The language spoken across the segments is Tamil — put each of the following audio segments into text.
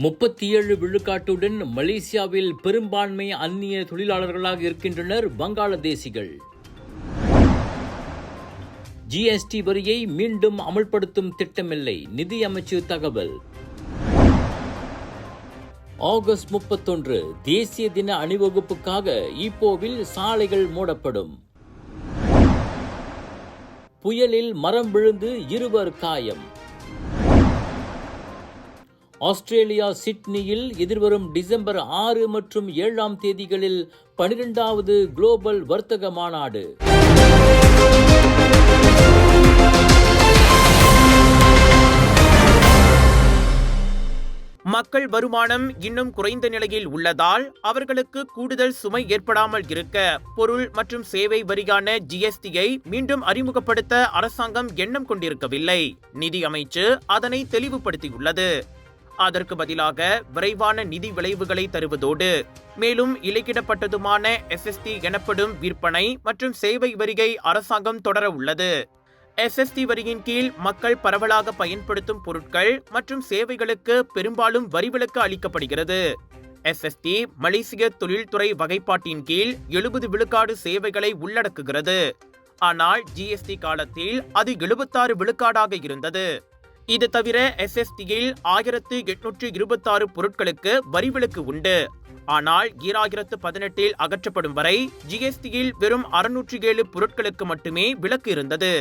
முப்பத்தி ஏழு விழுக்காட்டுடன் மலேசியாவில் பெரும்பான்மை அந்நிய தொழிலாளர்களாக இருக்கின்றனர் வங்காளதேசிகள். ஜிஎஸ்டி வரியை மீண்டும் அமல்படுத்தும் திட்டமில்லை நிதி அமைச்சு தகவல். ஆகஸ்ட் முப்பத்தொன்று தேசிய தின அணிவகுப்புக்காக ஈப்போவில் சாலைகள் மூடப்படும். புயலில் மரம் விழுந்து இருவர் காயம். ஆஸ்திரேலியா சிட்னியில் எதிர்வரும் டிசம்பர் ஆறு மற்றும் ஏழாம் தேதிகளில் பனிரெண்டாவது குளோபல் வர்த்தக மாநாடு. மக்கள் வருமானம் இன்னும் குறைந்த நிலையில் உள்ளதால் அவர்களுக்கு கூடுதல் சுமை ஏற்படாமல் இருக்க பொருள் மற்றும் சேவை வரியான ஜிஎஸ்டியை மீண்டும் அறிமுகப்படுத்த அரசாங்கம் எண்ணம் கொண்டிருக்கவில்லை. நிதி அமைச்சு அதனை தெளிவுபடுத்தியுள்ளது. அதற்கு பதிலாக விரைவான நிதி விளைவுகளை தருவதோடு மேலும் இலக்கிடப்பட்டதுமான எஸ்எஸ்டி எனப்படும் விற்பனை மற்றும் சேவை வரியை அரசாங்கம் தொடர உள்ளது. எஸ்எஸ்டி வரியின் கீழ் மக்கள் பரவலாக பயன்படுத்தும் பொருட்கள் மற்றும் சேவைகளுக்கு பெரும்பாலும் வரிவிலக்கு அளிக்கப்படுகிறது. எஸ்எஸ்டி மலேசிய தொழில்துறை வகைப்பாட்டின் கீழ் எழுபது விழுக்காடு சேவைகளை உள்ளடக்குகிறது. ஆனால் ஜிஎஸ்டி காலத்தில் அது எழுபத்தாறு விழுக்காடாக இருந்தது. இது தவிர எஸ்எஸ்டியில் ஆயிரத்து எட்நூற்று இருபத்தாறு பொருட்களுக்கு வரிவிலக்கு உண்டு. ஆனால் ஈராயிரத்து பதினெட்டில் அகற்றப்படும் வரை ஜிஎஸ்டியில் வெறும் அறுநூற்றி ஏழு பொருட்களுக்கு மட்டுமே விலக்கு இருந்தது.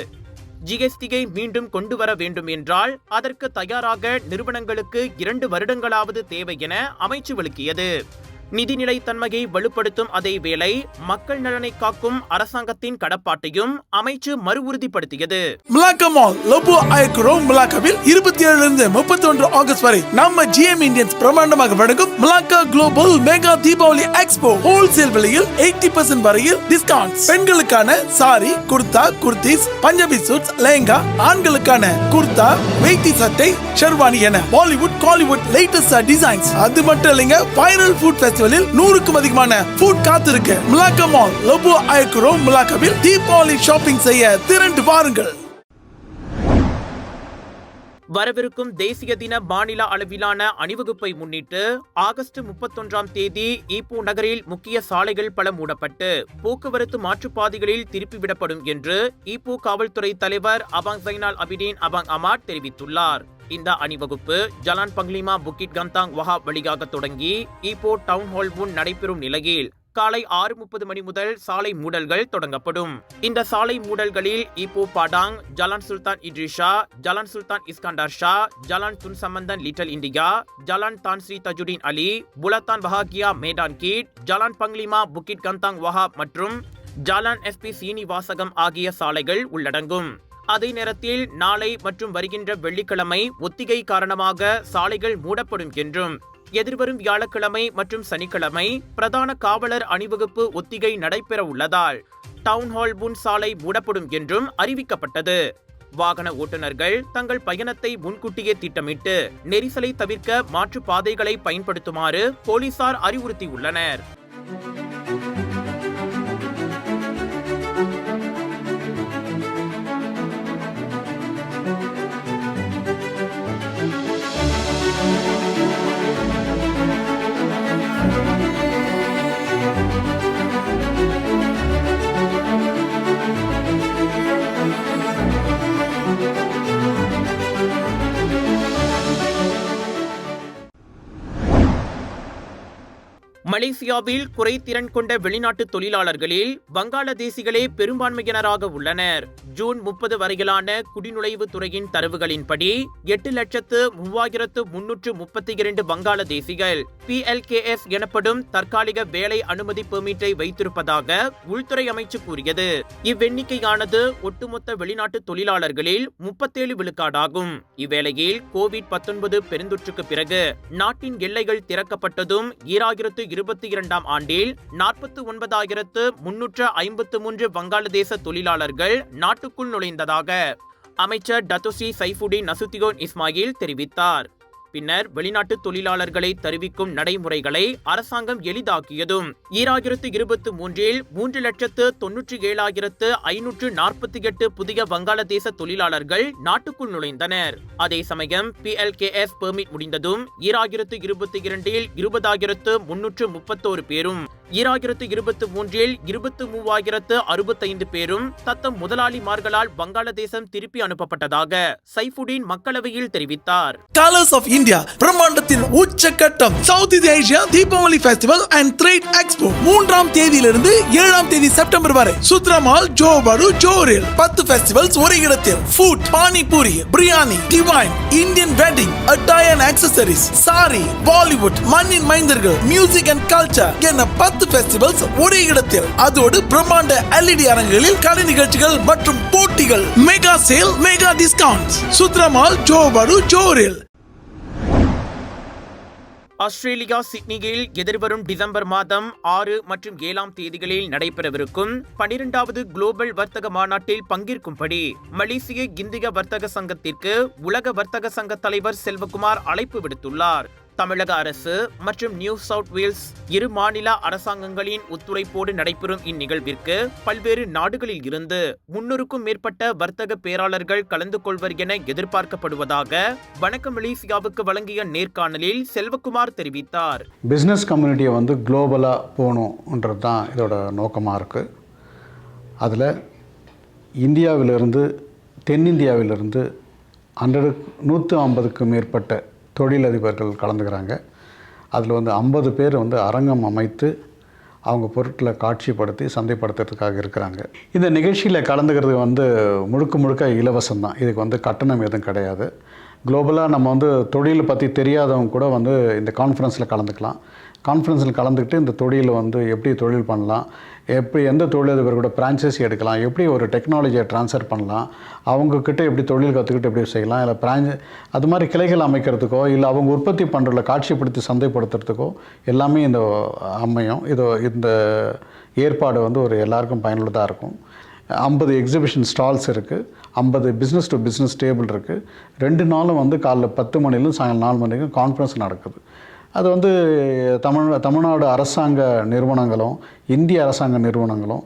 ஜிஎஸ்டியை மீண்டும் கொண்டு வர வேண்டும் என்றால் அதற்கு தயாராக நிறுவனங்களுக்கு இரண்டு வருடங்களாவது தேவை என அமைச்சு விளக்கியது. நிதிநிலை தன்மையை வலுப்படுத்தும் அதே வேளை மக்கள் நலனை காக்கும் அரசாங்கத்தின் கடப்பாட்டையும் அமைச்சு மறுஉறுதிப்படுத்தியது. மிலாக்கா மால் லோபோ ஐக்ரோம் மிலாக்காவில் இருபத்தி ஏழுல முப்பத்தி ஒன்று ஆகஸ்ட் வரை நம்ம ஜிஎம் இந்தியன்ஸ் பிரமாண்டமாக வழங்கும் Melaka global mega Deepavali expo wholesale விலையில் எயிட்டி பர்சன்ட் வரையில் டிஸ்கவுண்ட் பெண்களுக்கான சாரி குர்தா குர்தீஸ் பஞ்சாபி சூட்ஸ் லெஹங்கா ஆண்களுக்கான குர்தா வேட்டி சட்டை ஷெர்வானி என பாலிவுட் காலிவுட் லேட்டஸ்ட் டிசைன்ஸ் அது மட்டும் இல்லைங்க வைரல் ஃபுட் ஃபெஸ்டிவலில் நூறுக்கும் அதிகமான ஃபுட் காத்திருக்கு மிலாக்கா மால் லோபோ ஐக்ரோ மிலாக்காவில் தீபாவளி ஷாப்பிங் செய்ய திரண்டு வாருங்கள் வரவிருக்கும் தேசிய தின மாநில அளவிலான அணிவகுப்பை முன்னிட்டு ஆகஸ்ட் முப்பத்தொன்றாம் தேதி ஈப்போ நகரில் முக்கிய சாலைகள் பல மூடப்பட்டு போக்குவரத்து மாற்றுப்பாதைகளில் திருப்பிவிடப்படும் என்று ஈப்போ காவல்துறை தலைவர் அபாங் சைனால் அபிடீன் அபாங் அமாட் தெரிவித்துள்ளார். இந்த அணிவகுப்பு ஜலான் பங்லிமா புக்கிட் கந்தாங் வஹா வழியாக தொடங்கி ஈப்போ டவுன் ஹால் முன் நடைபெறும் நிலையில் காலை ஆறு முப்பது மணி முதல் சாலை மூடல்கள் தொடங்கப்படும். இந்த சாலை மூடல்களில் Ipoh Padang Jalan Sultan Idris Shah Jalan Sultan Iskandar Shah Jalan Tun Sambanthan Little India Jalan Tan Sri Tajuddin அலி புலத்தான் பஹாகியா மேடான் கீட் ஜலான் பங்லிமா புக்கிட் கந்தாங் வஹாப் மற்றும் ஜாலான் எஸ்பி சீனிவாசகம் ஆகிய சாலைகள் உள்ளடங்கும். அதே நேரத்தில் நாளை மற்றும் வருகின்ற வெள்ளிக்கிழமை ஒத்திகை காரணமாக சாலைகள் மூடப்படும் என்றும் எதிர்வரும் வியாழக்கிழமை மற்றும் சனிக்கிழமை பிரதான காவலர் அணிவகுப்பு ஒத்திகை நடைபெற உள்ளதால் டவுன் முன் சாலை மூடப்படும் என்றும் அறிவிக்கப்பட்டது. வாகன ஓட்டுநர்கள் தங்கள் பயணத்தை முன்கூட்டியே திட்டமிட்டு நெரிசலை தவிர்க்க மாற்றுப் பாதைகளை பயன்படுத்துமாறு போலீசார் அறிவுறுத்தியுள்ளனர். மலேசியாவில் குறைத்திறன் கொண்ட வெளிநாட்டு தொழிலாளர்களில் வங்காளதேசிகளே பெரும்பான்மையினராக உள்ளனர். ஜூன் முப்பது வரையிலான குடிநுழைவு துறையின் தரவுகளின்படி எட்டு லட்சத்து மூவாயிரத்து முன்னூற்று முப்பத்தி இரண்டு வங்காளதேசிகள் பிஎல்கேஎஸ் எனப்படும் தற்காலிக வேலை அனுமதி பெர்மிட்டை வைத்திருப்பதாக உள்துறை அமைச்சு கூறியது. இவ்வெண்ணிக்கையானது ஒட்டுமொத்த வெளிநாட்டு தொழிலாளர்களில் முப்பத்தேழு விழுக்காடாகும். இவ்வேளையில் கோவிட் பத்தொன்பது பெருந்தொற்றுக்கு பிறகு நாட்டின் எல்லைகள் திறக்கப்பட்டதும் ஈராயிரத்து இருபத்தி இரண்டாம் ஆண்டில் நாற்பத்தி ஒன்பதாயிரத்து முன்னூற்று ஐம்பத்து மூன்று வங்காளதேச தொழிலாளர்கள் நாட்டுக்குள் நுழைந்ததாக அமைச்சர் டத்துசி சைஃபுடின் நசுத்தியோன் இஸ்மாயில் தெரிவித்தார். பின்னர் வெளிநாட்டு தொழிலாளர்களை தெரிவிக்கும் நடைமுறைகளை அரசாங்கம் எளிதாக்கியதும். ஈராயிரத்து இருபத்தி மூன்றில் மூன்று லட்சத்து தொன்னூற்றி ஏழாயிரத்து ஐநூற்று நாற்பத்தி எட்டு புதிய வங்காளதேச தொழிலாளர்கள் நாட்டுக்குள் நுழைந்தனர். அதே சமயம் பிஎல்கேஎஸ் பெர்மிட் முடிந்ததும் ஈராயிரத்து இருபத்தி இரண்டில் இருபதாயிரத்து முன்னூற்று முப்பத்தோரு பேரும் ஈராயிரத்து இருபத்தி மூன்றில் இருபத்து மூவாயிரத்து அறுபத்தைந்து பேரும் தத்தம் முதலாளிமார்களால் வங்காளதேசம் திருப்பி அனுப்பப்பட்டதாக சைஃபுடீன் மக்களவையில் தெரிவித்தார். கலர்ஸ் ஆஃப் இந்தியா பிரம்மாண்டத்தின் உச்சக்கட்டம் சவுத் இந்திய Asia Deepavali festival and trade expo மூன்றாம் தேதியிலிருந்து ஏழாம் தேதி செப்டம்பர் வரை சுத்ரமால் ஜோபாடு ஜோரில் பத்து ஃபெஸ்டிவல்ஸ் ஒரே இடத்தில். Food panipuri biryani divine Indian wedding attire and accessories sari Bollywood மண்ணின் மைந்தர்கள் மியூசிக் அண்ட் கல்ச்சர் என பத்து பத்து பெஸ்டிவல்ஸ் ஒரே இடத்தில். அதோடு பிரம்மாண்ட எல்இடி அரங்குகளில் கலை நிகழ்ச்சிகள் மற்றும் போட்டிகள். மெகா சேல் மெகா டிஸ்கவுண்ட் சுத்ரமால் ஜோபடு ஜோரில் ஆஸ்திரேலியா சிட்னியில் எதிர்வரும் டிசம்பர் மாதம் ஆறு மற்றும் ஏழாம் தேதிகளில் நடைபெறவிருக்கும் பனிரெண்டாவது குளோபல் வர்த்தக மாநாட்டில் பங்கேற்கும்படி மலேசிய இந்திய வர்த்தக சங்கத்திற்கு உலக வர்த்தக சங்க தலைவர் செல்வகுமார் அழைப்பு விடுத்துள்ளார். தமிழக அரசு மற்றும் நியூ சவுத் வேல்ஸ் இரு மாநில அரசாங்கங்களின் ஒத்துழைப்போடு நடைபெறும் இந்நிகழ்விற்கு பல்வேறு நாடுகளில் இருந்து முன்னூறுக்கும் மேற்பட்ட வர்த்தக பேராளர்கள் கலந்து கொள்வர் என எதிர்பார்க்கப்படுவதாக வணக்கம் மலேசியாவுக்கு வழங்கிய நேர்காணலில் செல்வகுமார் தெரிவித்தார். பிஸ்னஸ் கம்யூனிட்டியை வந்து குளோபலாக போகணுன்றது தான் இதோட நோக்கமாக இருக்குது அதில் இந்தியாவிலிருந்து தென்னிந்தியாவிலிருந்து ஹண்ட்ரடு நூற்று ஐம்பதுக்கு மேற்பட்ட தொழிலதிபர்கள் கலந்துக்கிறாங்க. அதில் வந்து ஐம்பது பேர் வந்து அரங்கம் அமைத்து அவங்க பொருட்களை காட்சிப்படுத்தி சந்தைப்படுத்துறதுக்காக இருக்கிறாங்க. இந்த நிகழ்ச்சியில் கலந்துக்கிறது வந்து முழுக்க முழுக்க இலவசம் தான். இதுக்கு வந்து கட்டணம் எதுவும் கிடையாது. குளோபலாக நம்ம வந்து தொழிலை பற்றி தெரியாதவங்க கூட வந்து இந்த கான்ஃபரன்ஸில் கலந்துக்கலாம். கான்ஃபரன்ஸில் கலந்துக்கிட்டு இந்த தொழிலில் வந்து எப்படி தொழில் பண்ணலாம் எப்படி எந்த தொழிலதிபர் கூட பிரான்ச்சைசி எடுக்கலாம் எப்படி ஒரு டெக்னாலஜியை ட்ரான்ஸ்ஃபர் பண்ணலாம் அவங்கக்கிட்ட எப்படி தொழில் கற்றுக்கிட்டு எப்படி செய்யலாம் இல்லை பிரான்ச் அது மாதிரி கிளைகள் அமைக்கிறதுக்கோ இல்லை அவங்க உற்பத்தி பண்ணுறதுல காட்சிப்படுத்தி சந்தைப்படுத்துறதுக்கோ எல்லாமே இந்த அமையும். இது இந்த ஏற்பாடு வந்து ஒரு எல்லாருக்கும் பயனுள்ளதாக இருக்கும். ஐம்பது எக்ஸிபிஷன் ஸ்டால்ஸ் இருக்குது ஐம்பது பிஸ்னஸ் டு பிஸ்னஸ் டேபிள் இருக்குது ரெண்டு நாளும் வந்து காலைல பத்து மணிலும் சாயங்காலம் நாலு மணிக்கும் கான்ஃபரன்ஸ் நடக்குது. அது வந்து தமிழ் தமிழ்நாடு அரசாங்க நிறுவனங்களும் இந்திய அரசாங்க நிறுவனங்களும்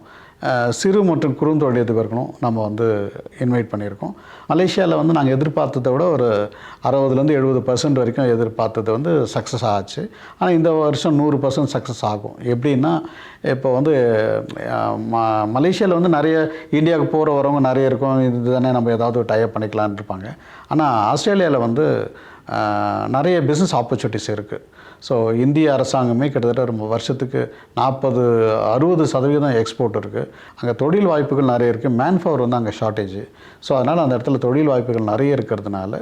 சிறு மற்றும் குறுந்தொழிலதிபர்களும் நம்ம வந்து இன்வைட் பண்ணியிருக்கோம். மலேசியாவில் வந்து நாங்கள் எதிர்பார்த்ததை விட ஒரு அறுபதுலேருந்து எழுபது பர்சன்ட் வரைக்கும் எதிர்பார்த்தது வந்து சக்ஸஸ் ஆச்சு. ஆனால் இந்த வருஷம் நூறு பர்சன்ட் சக்ஸஸ் ஆகும். எப்படின்னா இப்போ வந்து ம மலேசியாவில் வந்து நிறைய இந்தியாவுக்கு போகிற வரவங்க நிறைய இருக்கும். இது தானே நம்ம ஏதாவது டைப் பண்ணிக்கலான்னு இருப்பாங்க. ஆனால் ஆஸ்திரேலியாவில் வந்து நிறைய பிஸ்னஸ் ஆப்பர்ச்சுனிட்டிஸ் இருக்குது ஸோ இந்திய அரசாங்கமே கிட்டத்தட்ட ஒரு வருஷத்துக்கு நாற்பது அறுபது சதவீதம் எக்ஸ்போர்ட் இருக்குது அங்கே தொழில் வாய்ப்புகள் நிறைய இருக்குது மேன் பவர் வந்து அங்கே ஷார்ட்டேஜ் ஸோ அதனால் அந்த இடத்துல தொழில் வாய்ப்புகள் நிறைய இருக்கிறதுனால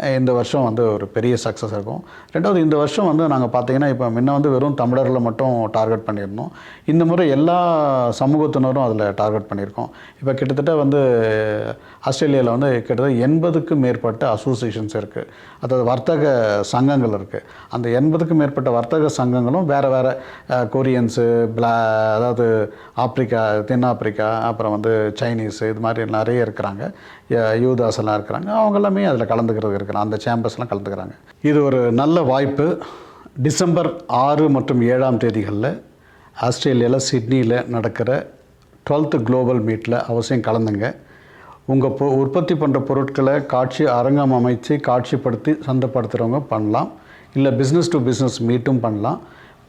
இந்த வருஷம் வந்து ஒரு பெரிய சக்ஸஸ் இருக்கும். ரெண்டாவது இந்த வருஷம் வந்து நாங்கள் பார்த்தீங்கன்னா இப்போ முன்ன வந்து வெறும் தமிழர்களை மட்டும் டார்கெட் பண்ணியிருந்தோம். இந்த முறை எல்லா சமூகத்தினரும் அதில் டார்கெட் பண்ணியிருக்கோம். இப்போ கிட்டத்தட்ட வந்து ஆஸ்திரேலியாவில் வந்து கிட்டத்தட்ட எண்பதுக்கும் மேற்பட்ட அசோசியேஷன்ஸ் இருக்குது அதாவது வர்த்தக சங்கங்கள் இருக்குது அந்த எண்பதுக்கும் மேற்பட்ட வர்த்தக சங்கங்களும் வேறு வேறு கொரியன்ஸு பிளா அதாவது ஆப்பிரிக்கா தென் ஆப்பிரிக்கா அப்புறம் வந்து சைனீஸு இது மாதிரி நிறைய இருக்கிறாங்க. ய- யூதாஸ் எல்லாம் இருக்கிறாங்க. அவங்க எல்லாமே அதில் கலந்துக்கிறது இருக்கலாம் அந்த சேம்பர்ஸ்லாம் கலந்துக்கிறாங்க. இது ஒரு நல்ல வாய்ப்பு. டிசம்பர் ஆறு மற்றும் ஏழாம் தேதிகளில் ஆஸ்திரேலியாவில் சிட்னியில் நடக்கிற டுவெல்த்து குளோபல் மீட்டில் அவசியம் கலந்துங்க. உங்கள் பொ உற்பத்தி பண்ணுற பொருட்களை காட்சி அரங்கம் அமைச்சு காட்சிப்படுத்தி சந்தைப்படுத்துகிறவங்க பண்ணலாம். இல்லை பிஸ்னஸ் டு பிஸ்னஸ் மீட்டும் பண்ணலாம்.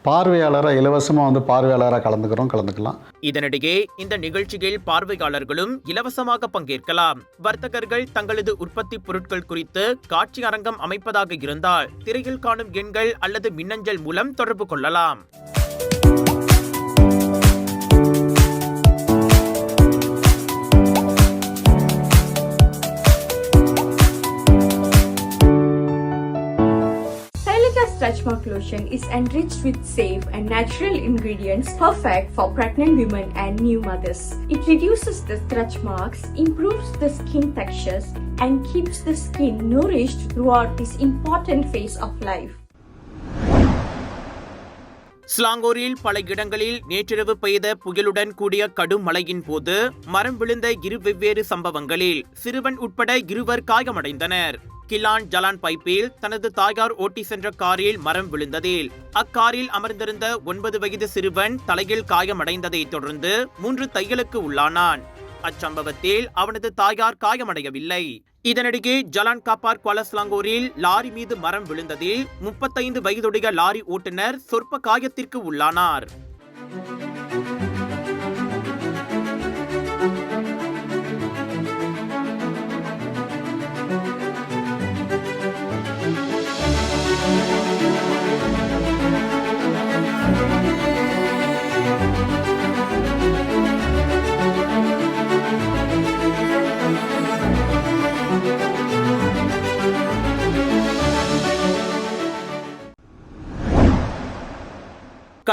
பார்வையாளராக இலவசமாக வந்து பார்வையாளராக கலந்துக்கிறோம் கலந்துக்கலாம். இதனிடையே இந்த நிகழ்ச்சியில் பார்வையாளர்களும் இலவசமாக பங்கேற்கலாம். வர்த்தகர்கள் தங்களது உற்பத்தி பொருட்கள் குறித்து காட்சி அரங்கம் அமைப்பதாக இருந்தால் திரையில் காணும் எண்கள் அல்லது மின்னஞ்சல் மூலம் தொடர்பு கொள்ளலாம். Lotion is enriched with safe and natural ingredients perfect for pregnant women and new mothers. It reduces the stretch marks, improves the skin textures, and keeps the skin nourished throughout this important phase of life. ஸ்லாங்கோரில் பல இடங்களில் நேற்றிரவு பெய்த புயலுடன் கூடிய கடும் மழையின் போது மரம் விழுந்த இரு வெவ்வேறு சம்பவங்களில் சிறுவன் உட்பட இருவர் காயமடைந்தனர். கிலான் ஜலான் பைப்பில் தனது தாயார் ஓட்டி சென்ற காரில் மரம் விழுந்ததில் அக்காரில் அமர்ந்திருந்த ஒன்பது வயது சிறுவன் தலையில் காயமடைந்ததைத் தொடர்ந்து மூன்று தையலுக்கு உள்ளானான். அச்சம்பவத்தில் அவனது தாயார் காயமடையவில்லை. இதனிடையே ஜலான் காப்பார் குவாலஸ்லாங்கூரில் லாரி மீது மரம் விழுந்ததில் முப்பத்தைந்து வயதுடைய லாரி ஓட்டுநர் சொற்ப காயத்திற்கு உள்ளானார்.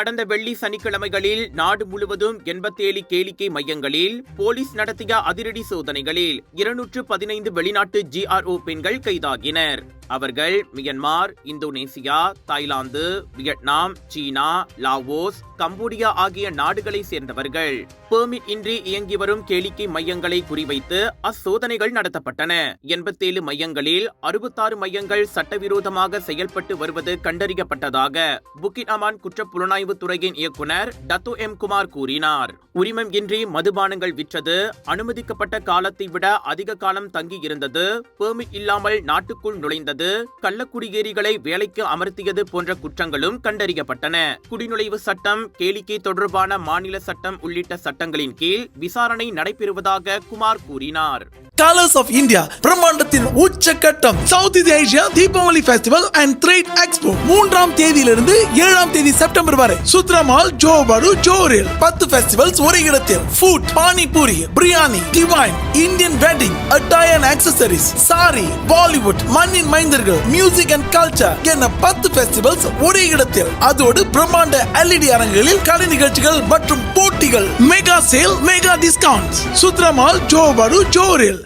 கடந்த வெள்ளி சனிக்கிழமைகளில் நாடு முழுவதும் எண்பத்தேழு கேளிக்கை மையங்களில் போலீஸ் நடத்திய அதிரடி சோதனைகளில் இருநூற்று பதினைந்து வெளிநாட்டு ஜிஆர்ஓ பெண்கள் கைதாகினர். அவர்கள் மியன்மார் இந்தோனேசியா தாய்லாந்து வியட்நாம் சீனா லாவோஸ் கம்போடியா ஆகிய நாடுகளை சேர்ந்தவர்கள். பெர்மிட் இன்றி இயங்கி வரும் கேளிக்கை மையங்களை குறிவைத்து அச்சோதனைகள் நடத்தப்பட்டன. எண்பத்தேழு மையங்களில் அறுபத்தாறு மையங்கள் சட்டவிரோதமாக செயல்பட்டு வருவது கண்டறியப்பட்டதாக புக்கிட் அமான் குற்றப் புலனாய்வு துறையின் இயக்குனர் டத்து எம் குமார் கூறினார். உரிமம் இன்றி மதுபானங்கள் விற்றது அனுமதிக்கப்பட்ட காலத்தை விட அதிக காலம் தங்கி இருந்தது பெர்மிட் இல்லாமல் நாட்டுக்குள் நுழைந்தது கள்ளக்குடியேறிகளை வேலைக்கு அமர்த்தியது போன்ற குற்றங்களும் கண்டறியப்பட்டன. குடிநுழைவு சட்டம் கேளிக்கை தொடர்பான மாநில சட்டம் உள்ளிட்ட சட்டங்களின் கீழ் விசாரணை நடைபெறுவதாக குமார் கூறினார். கலர்ஸ் ஆஃப் இந்தியா பிரம்மாண்டத்தின் உச்சக்கட்டம் சவுத் இந்திய Asia Deepavali festival and trade expo மூன்றாம் தேதியிலிருந்து ஏழாம் தேதி செப்டம்பர் வரை சுத்ரமால் ஜோபாடு ஜோரில் பத்து ஃபெஸ்டிவல்ஸ் ஒரே இடத்தில். Food panipuri biryani divine Indian wedding attire and accessories sari Bollywood மண்ணின் மைந்தர்கள் மியூசிக் அண்ட் கல்ச்சர் என பத்து ஃபெஸ்டிவல்ஸ் ஒரே இடத்தில். அதோடு பிரம்மாண்ட எல்இடி அரங்குகளில் கலை நிகழ்ச்சிகள் மற்றும் போட்டிகள் மெகா சேல் மெகா டிஸ்கவுண்ட் சுத்ரமால் ஜோபாடு ஜோரில்